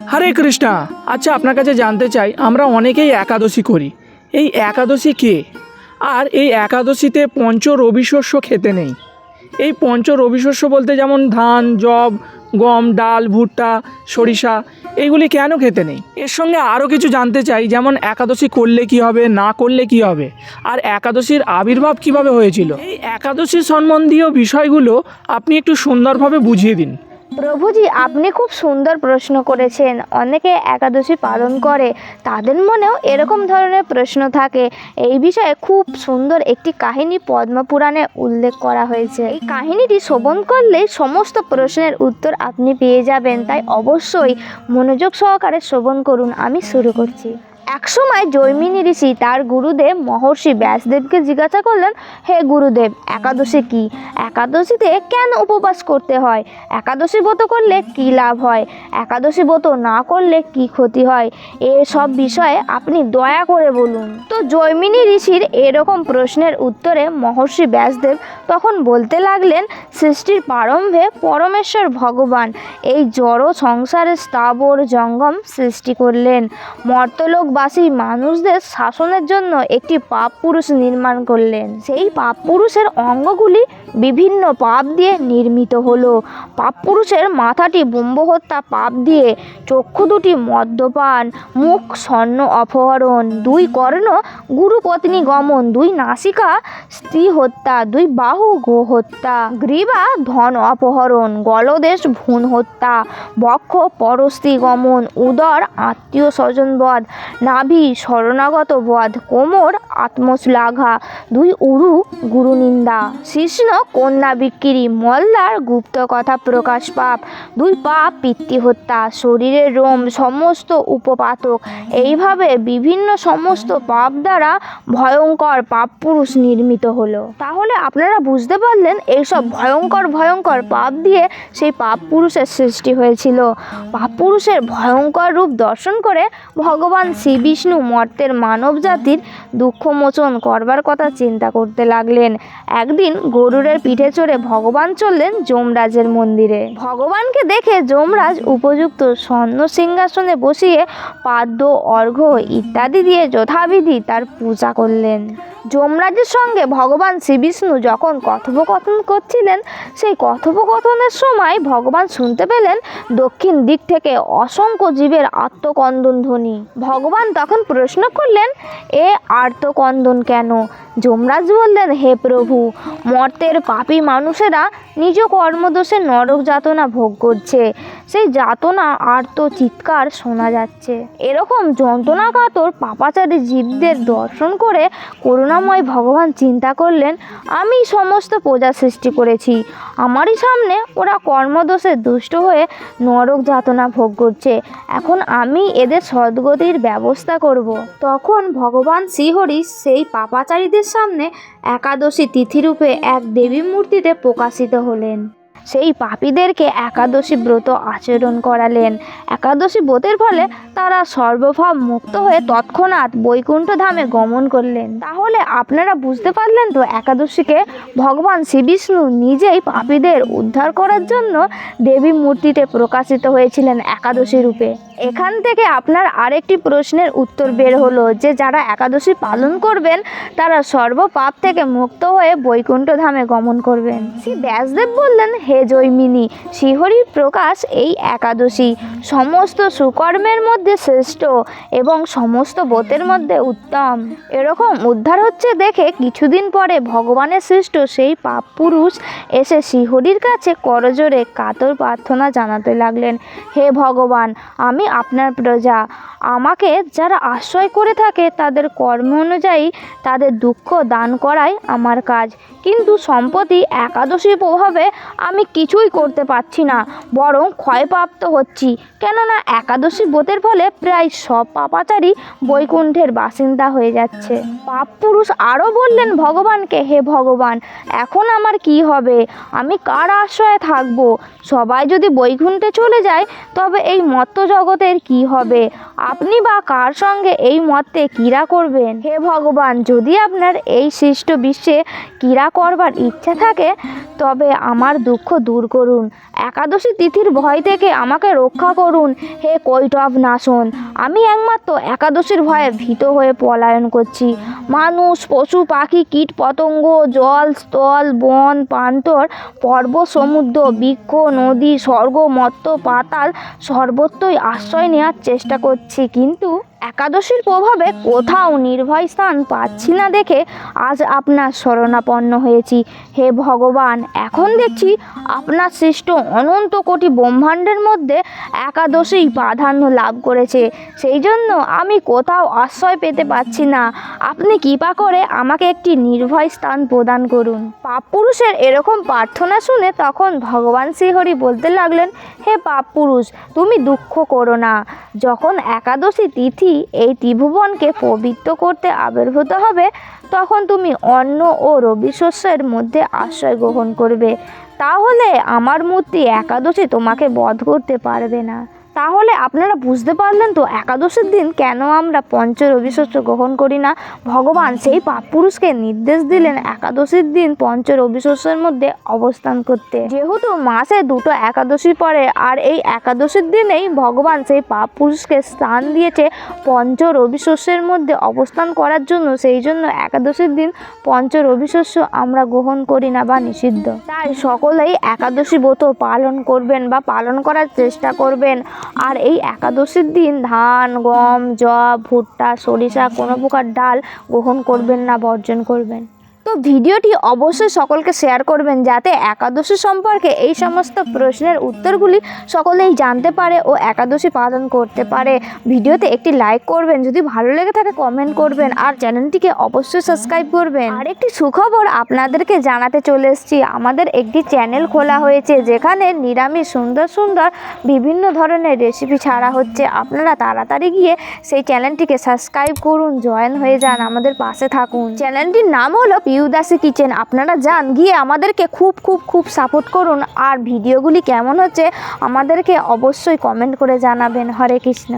হরে কৃষ্ণা আচ্ছা আপনার কাছে জানতে চাই, আমরা অনেকেই একাদশী করি। এই একাদশী কে? আর এই একাদশীতে পঞ্চ রবিশস্য খেতে নেই। এই পঞ্চ রবিশস্য বলতে যেমন ধান জব গম, ডাল, ভুট্টা, সরিষা, এইগুলি কেন খেতে নেই? এর সঙ্গে আরও কিছু জানতে চাই, যেমন একাদশী করলে কি হবে, না করলে কি হবে? আর একাদশীর আবির্ভাব কীভাবে হয়েছিল? এই একাদশী সম্বন্ধীয় বিষয়গুলো আপনি একটু সুন্দরভাবে বুঝিয়ে দিন। প্রভুজি, আপনি খুব সুন্দর প্রশ্ন করেছেন। অনেকে একাদশী পালন করে, তাদের মনেও এরকম ধরনের প্রশ্ন থাকে। এই বিষয়ে খুব সুন্দর একটি কাহিনী পদ্মপুরাণে উল্লেখ করা হয়েছে। এই কাহিনীটি শ্রবণ করলে সমস্ত প্রশ্নের উত্তর আপনি পেয়ে যাবেন, তাই অবশ্যই মনোযোগ সহকারে শ্রবণ করুন। আমি শুরু করছি। একসময় জৈমিনী ঋষি তার গুরুদেব মহর্ষি ব্যাসদেবকে জিজ্ঞাসা করলেন, হে গুরুদেব, একাদশী কি? একাদশীতে কেন উপবাস করতে হয়? একাদশী ব্রত করলে কি লাভ হয়? একাদশী ব্রত না করলে কি ক্ষতি হয়? এসব বিষয়ে আপনি দয়া করে বলুন। তো জৈমিনী ঋষির এরকম প্রশ্নের উত্তরে মহর্ষি ব্যাসদেব তখন বলতে লাগলেন, সৃষ্টির প্রারম্ভে পরমেশ্বর ভগবান এই জড় সংসারের স্থাবর জঙ্গম সৃষ্টি করলেন। মর্তলোকবাসী মানুষদের শাসনের জন্য একটি পাপ পুরুষ নির্মাণ করলেন। সেই পাপ পুরুষের অঙ্গগুলি বিভিন্ন পাপ দিয়ে নির্মিত হলো। পাপ পুরুষের মাথাটি ব্রহ্মহত্যা পাপ দিয়ে, চক্ষু দুটি মদ্যপান, মুখ স্বর্ণ অপহরণ, দুই কর্ণ, গুরুপত্নী গমন, দুই নাসিকা, স্ত্রী হত্যা, দুই বাহু গো হত্যা গ্রীবা ধন অপহরণ, গলদেশ ভ্রূণ হত্যা, বক্ষ পরস্ত্রী গমন, উদর আত্মীয় স্বজন বধ নাভি শরণাগত বধ, কোমর আত্মশ্লাঘা, দুই উরু গুরুনিন্দা। শিষ্ণ কন্যা বিক্রি মলদার গুপ্ত কথা প্রকাশ পাপ, দুই পাপ পিতৃ হত্যা, শরীরের রোম সমস্ত উপপাতক। এইভাবে বিভিন্ন সমস্ত পাপ দ্বারা ভয়ঙ্কর পাপ পুরুষ নির্মিত হলো। তাহলে আপনারা বুঝতে পারলেন এইসব ভয়ঙ্কর ভয়ঙ্কর পাপ দিয়ে সেই পাপ পুরুষের সৃষ্টি হয়েছিল। পাপ পুরুষের ভয়ঙ্কর রূপ দর্শন করে ভগবান শ্রী বিষ্ণু মর্তের মানব জাতির দুঃখমোচন করবার কথা চিন্তা করতে লাগলেন। একদিন গরুরের পিঠে চড়ে ভগবান চললেন যমরাজের মন্দিরে। ভগবানকে দেখে যমরাজ উপযুক্ত স্বর্ণ সিংহাসনে বসিয়ে পাদ্য, অর্ঘ্য ইত্যাদি দিয়ে যথাবিধি তার পূজা করলেন। যমরাজের সঙ্গে ভগবান শ্রীবিষ্ণু যখন কথোপকথন করছিলেন, সেই কথোপকথনের সময় ভগবান শুনতে পেলেন দক্ষিণ দিক থেকে অসংখ্য জীবের আত্মকন্দন ধ্বনি। ভগবান তখন প্রশ্ন করলেন, এ আর্তকন্দন কেন? যমরাজ বললেন, হে প্রভু, মর্তের পাপী মানুষেরা নিজ কর্মদোষে নরক যাতনা ভোগ করছে। সেই যাতনা আর্ত চিৎকার শোনা যাচ্ছে। এরকম যন্ত্রণাকাতর পাপাচারী জীবদের দর্শন করে করুণাময় ভগবান চিন্তা করলেন, আমি সমস্ত প্রজা সৃষ্টি করেছি। আমারই সামনে ওরা কর্মদোষে দুষ্ট হয়ে নরক যাতনা ভোগ করছে। এখন আমি এদের সদ্গতির ব্যবস্থা করব। তখন ভগবান শ্রীহরি সেই পাপাচারীদের সামনে একাদশী তিথিরূপে এক দেবী মূর্তিতে প্রকাশিত হলেন। সেই পাপীদেরকে একাদশী ব্রত আচরণ করালেন। একাদশী ব্রতের ফলে তারা সর্বভাব মুক্ত হয়ে তৎক্ষণাৎ বৈকুণ্ঠ ধামে গমন করলেন। তাহলে আপনারা বুঝতে পারলেন তো একাদশীকে ভগবান শ্রীবিষ্ণু নিজেই পাপীদের উদ্ধার করার জন্য দেবী মূর্তিতে প্রকাশিত হয়েছিলেন একাদশী রূপে। এখান থেকে আপনার আরেকটি প্রশ্নের উত্তর বের হলো যে, যারা একাদশী পালন করবেন, তারা সর্বপাপ থেকে মুক্ত হয়ে বৈকুণ্ঠ ধামে গমন করবেন। শ্রী ব্যাসদেব বললেন, হে জৈমিনী শ্রীহরির প্রকাশ এই একাদশী। সমস্ত সুকর্মের মধ্যে শ্রেষ্ঠ এবং সমস্ত ব্রতের মধ্যে উত্তম। এরকম উদ্ধার হচ্ছে দেখে কিছুদিন পরে ভগবানের সৃষ্ট সেই পাপ পুরুষ এসে শ্রীহরির কাছে করজোরে কাতর প্রার্থনা জানাতে লাগলেন, হে ভগবান, আমি আপনার প্রজা। আমাকে যারা আশ্রয় করে থাকে, তাদের কর্ম অনুযায়ী তাদের দুঃখ দান করাই আমার কাজ। কিন্তু সম্প্রতি একাদশীর প্রভাবে আমি কিছুই করতে পারছি না, বরং ক্ষয়প্রাপ্ত হচ্ছি। কেননা একাদশী ব্রতের ফলে প্রায় সব পাপাচারী বৈকুণ্ঠের বাসিন্দা হয়ে যাচ্ছে। পাপ পুরুষ আরও বললেন, ভগবানকে, হে ভগবান, এখন আমার কি হবে? আমি কার আশ্রয়ে থাকব? সবাই যদি বৈকুণ্ঠে চলে যায়, তবে এই মত্ত জগতের কি হবে? আপনি বা কার সঙ্গে এই মতে ক্রীড়া করবেন? হে ভগবান, যদি আপনার এই সৃষ্ট বিশ্বে ক্রীড়া করবার ইচ্ছা থাকে, তবে আমার দুঃখ দূর করুন। একাদশী তিথির ভয় থেকে আমাকে রক্ষা করুন। হে কৈটব নাশন আমি একমাত্র একাদশীর ভয়ে ভীত হয়ে পলায়ন করছি। মানুষ, পশু, পাখি, কীট, পতঙ্গ, জল, স্থল, বন প্রান্তর পর্ব, সমুদ্র, বৃক্ষ, নদী, স্বর্গ, মত্ত, পাতাল সর্বত্রই আশ্রয় নেওয়ার চেষ্টা করছি। কিন্তু একাদশীর প্রভাবে কোথাও নির্ভয় স্থান পাচ্ছি না দেখে আজ আপনার শরণাপন্ন হয়েছি। হে ভগবান, এখন দেখছি আপনার সৃষ্ট অনন্ত কোটি ব্রহ্মাণ্ডের মধ্যে একাদশী প্রাধান্য লাভ করেছে। সেই জন্য আমি কোথাও আশ্রয় পেতে পারছি না। আপনি কৃপা করে আমাকে একটি নির্ভয় স্থান প্রদান করুন। পাপ পুরুষের এরকম প্রার্থনা শুনে তখন ভগবান শ্রীহরি বলতে লাগলেন, হে পাপ পুরুষ তুমি দুঃখ করো না। যখন একাদশী তিথি এই ত্রিভুবনকে পবিত্র করতে আবির্ভূত হবে, তখন তুমি অন্ন ও রবি শস্যের মধ্যে আশ্রয় গ্রহণ করবে। তাহলে আমার মূর্তি একাদশী তোমাকে বধ করতে পারবে না। তাহলে আপনারা বুঝতে পারলেন তো, একাদশীর দিন কেন আমরা পঞ্চ রবি শস্য গ্রহণ করি না? ভগবান সেই পাপ পুরুষকে নির্দেশ দিলেন একাদশীর দিন পঞ্চ রবি শস্যের মধ্যে অবস্থান করতে। যেহেতু মাসে দুটো একাদশী পরে আর এই একাদশীর দিনেই ভগবান সেই পাপ পুরুষকে স্থান দিয়েছে পঞ্চ রবি শস্যের মধ্যে অবস্থান করার জন্য, সেই জন্য একাদশীর দিন পঞ্চ রবি শস্য আমরা গ্রহণ করি না বা নিষিদ্ধ। তাই সকলেই একাদশী ব্রত পালন করবেন বা পালন করার চেষ্টা করবেন। আর এই একাদশীর দিন ধান, গম জব ভুট্টা, সরিষা, কোনো প্রকার ডাল গ্রহণ করবেন না, বর্জন করবেন। তো ভিডিওটি অবশ্যই সকলকে শেয়ার করবেন যাতে একাদশী সম্পর্কে এই সমস্ত প্রশ্নের উত্তরগুলি সকলেই জানতে পারে ও একাদশী পালন করতে পারে। ভিডিওতে একটি লাইক করবেন, যদি ভালো লেগে থাকে কমেন্ট করবেন আর চ্যানেলটিকে অবশ্যই সাবস্ক্রাইব করবেন। আর একটি সুখবর আপনাদেরকে জানাতে চলে এসেছি। আমাদের একটি চ্যানেল খোলা হয়েছে যেখানে নিরামিষ, সুন্দর সুন্দর বিভিন্ন ধরনের রেসিপি ছাড়া হচ্ছে। আপনারা তাড়াতাড়ি গিয়ে সেই চ্যানেলটিকে সাবস্ক্রাইব করুন জয়েন হয়ে যান আমাদের পাশে থাকুন। চ্যানেলটির নাম হলো পিউদাসি কিচেন, আপনারা যান, গিয়ে আমাদেরকে খুব খুব খুব সাপোর্ট করুন। আর ভিডিওগুলি কেমন হচ্ছে, আমাদেরকে অবশ্যই কমেন্ট করে জানাবেন। হরে কৃষ্ণ।